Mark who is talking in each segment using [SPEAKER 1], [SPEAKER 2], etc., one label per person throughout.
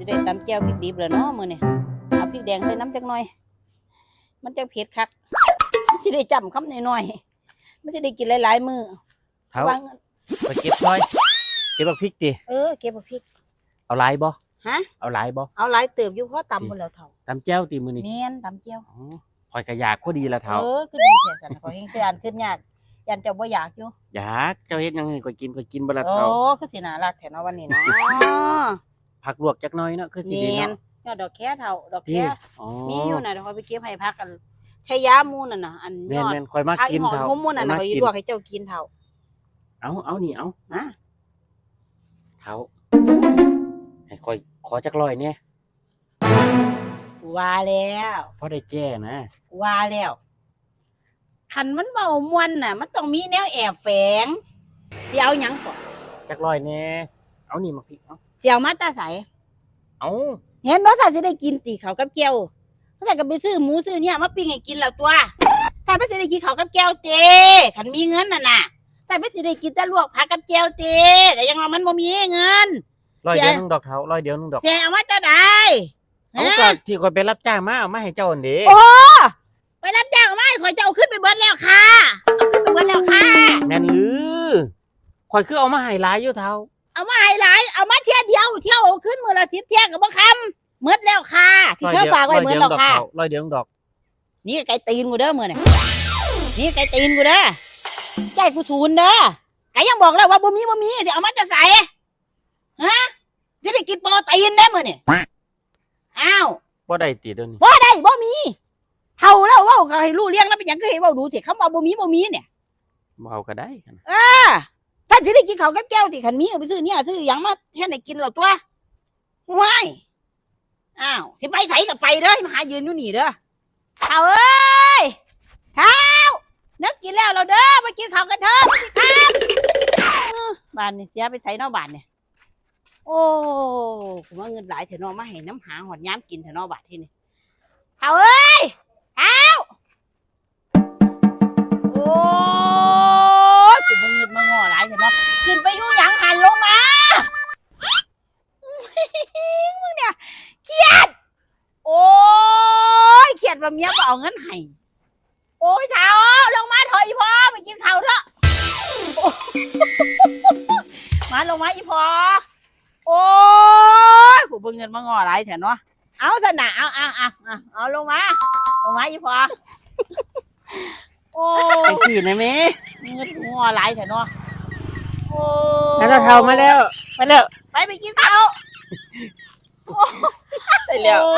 [SPEAKER 1] สิได้ตำแก้วพริกดิบแล้วเนาะมื้อนี้เอาพริกแดงใส่น้ำจักหน่อย มันจะเผ็ดคักมันสิได้จำคำน้อยๆมันจะได้กินหลายๆมื้อ
[SPEAKER 2] เท้าวา
[SPEAKER 1] ง
[SPEAKER 2] ไปเก็บซอย เก็บบักพริกติ
[SPEAKER 1] เออเก็บเอาพริก
[SPEAKER 2] เอาหลายบ่
[SPEAKER 1] ฮะ
[SPEAKER 2] เอาหลายบ่
[SPEAKER 1] เอาหลายเติบอยู่เพราะตำหมดแล้วเฒ่า
[SPEAKER 2] ตำแจ้วตีมือนี่
[SPEAKER 1] เนียนตำแก้ว
[SPEAKER 2] อ๋อข่อยก็อยากพอดีละเท้า
[SPEAKER 1] เออคือดีแท้สันขอเฮงคืออ่านขึ้นยากยันเจ้าบ่อยากอยู่
[SPEAKER 2] อยากเจ้าเฮ็ดหยังให้ข่อยกินข่อยกินบ่ละ
[SPEAKER 1] โอ้
[SPEAKER 2] เท้า
[SPEAKER 1] คือสิน่ารักแท้เนาะวันนี้เนาะ
[SPEAKER 2] ผักลวกจักหน่อยเนาะคือสิ
[SPEAKER 1] เนี
[SPEAKER 2] ดี
[SPEAKER 1] ยน
[SPEAKER 2] เนาะ
[SPEAKER 1] ยอดดอกแค่เฒ่าดอก
[SPEAKER 2] พี่
[SPEAKER 1] แค่
[SPEAKER 2] อ๋อ
[SPEAKER 1] มีอยู่น่ะเดี๋ยวเขาไปเก็บให้พักกันใช้ยามูนั่นน่ะอันย
[SPEAKER 2] แม่น
[SPEAKER 1] อด
[SPEAKER 2] แม่นข่อยมา
[SPEAKER 1] พัก
[SPEAKER 2] กิ
[SPEAKER 1] อี
[SPEAKER 2] น
[SPEAKER 1] หอม
[SPEAKER 2] เท้า
[SPEAKER 1] หุ้มมูนั่นน่ะ
[SPEAKER 2] ข่
[SPEAKER 1] เขา
[SPEAKER 2] อย
[SPEAKER 1] อยู่
[SPEAKER 2] กิน
[SPEAKER 1] ลวกให้เจ้ากินเฒ่า
[SPEAKER 2] เอาเอานี่เอา
[SPEAKER 1] นะ
[SPEAKER 2] เท้าให้ข่อยขอจักร้อยเนี่ย
[SPEAKER 1] ว่าแล้ว
[SPEAKER 2] พอได้แจ้นะ
[SPEAKER 1] ว่าแล้วคันมันเบามวนน่ะ มันต้องมีแนวแอบแฝงสิเอาหยังก่อน
[SPEAKER 2] จักร้อยเนี่ยเอานี่มาพริกเอา
[SPEAKER 1] สิเอามาตาใส
[SPEAKER 2] เอา
[SPEAKER 1] เห็นบ่ซะสิได้กินตีเขาวกับแก้วเขาแต่ก็ไปซื้อหมูซื้อเนี่ยมาปิ้งให้กินแล้วตัวใส่ไปสิได้กินเขาวกับแก้วเต้คันมีเงินน่ะน่ะใส่ไปสิได้กินแต่ลวกผักกับแก้วเต้แต่ยังว่ามันบ่มีเงิน
[SPEAKER 2] ร้อย
[SPEAKER 1] เสีย
[SPEAKER 2] เดียวนึงดอกเท้าร้อยเดียวนึงดอก
[SPEAKER 1] เสียเอามาจะได้
[SPEAKER 2] เอา
[SPEAKER 1] ฮะ
[SPEAKER 2] ก็ที่ข่อยไปรับจ้างมาเอามาให้เจ้าอันเด้
[SPEAKER 1] โอ้ไปรับจ้างเอามาให้ข่อยจะเอาขึ้นไปเบิดแล้วค่ะเอาขึ้นไปเบิดแล้วค่ะ
[SPEAKER 2] แม่นหรือข่อยคือเอามาให้หลายอยู่เท้า
[SPEAKER 1] เอามาให้หลาย เอามาเที่ยวเดียว เที่ยวเอาขึ้นมือละสิบเที่ยวกับบ่คำเมิดแล้วค่ะที่เธอฝากไว้เมิดแล้วค่ะ
[SPEAKER 2] ร้อยเดียวดอก
[SPEAKER 1] นี่ไก่ตีนกูเด้อมือนี่นี่ไก่ตีนกูเด้อใจกูชูนเด้อไก่ยังบอกแล้วว่าบ่มีบ่มีสิเอามาจะใส่ฮะจะได้กินโปรตีนได้มือนี่อ้าว
[SPEAKER 2] บ่ได้ติเดี๋ยวนี้
[SPEAKER 1] บ่ได้บ่มีเฮาแล้วเว้าก็ให้รู้เรื่องแล้วเป็นหยังก็ให้เว้าดูสิคำว่าบ่มีบ่มีเนี่ย
[SPEAKER 2] บ่เอาก็ได้กัน
[SPEAKER 1] อ่าถ้า สิได้กินข้าวกับแก้วดิคันมีเอาไปซื้อเนี่ยซื้อหยังมาแทนได้กินแล้วตัวว้ายอ้าวสิไปไสก็ไปเด้อมาหายืนอยู่นี่เด้อเฒ่าเอ้ยเฒ่านึกกินแล้วเราเด้อมากินข้าวกันเถอะมาสิครับเออบ้านนี่เสียไปไสเนาะบ้านเนี่ยโอ้ผมว่าเงินหลายเถอะเนาะมาให้น้ำหาหอดย้ำกินเถอะเนาะบาทที่นี่เฒ่าเอ้ยายเถอะเนาะกินไปอยู่หยังหันลงมามึงเนี่ยเครียด โอ้ยเครียดว่าเมียบ่เอาเงินให้โอ้ยเฒ่าลงมาเถอะอีพ่อไปกินข้าวเถอะโอ้มาลงมาอีพ่อโอ้ยกูเบิ่งเงินมาง้อหลายเถอะเนาะเอาสนะเอาเอาเอาเอาเอาลงมาลงมาอีพ่อโอ้
[SPEAKER 2] ไป
[SPEAKER 1] ย
[SPEAKER 2] สินะแม่
[SPEAKER 1] เงินงัวหลายเถอะเนาะโอ้
[SPEAKER 2] แล้วเท้ามาแล้ว มาแล้ว
[SPEAKER 1] ไปไปกินข้าว
[SPEAKER 2] ได้แล้ว
[SPEAKER 1] โอ้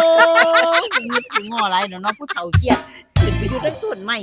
[SPEAKER 1] ยเงินงัวหลายเถอะเนาะผู้เฒ่าเครียดขึ้นไปอยู่ตั้งต้นไม้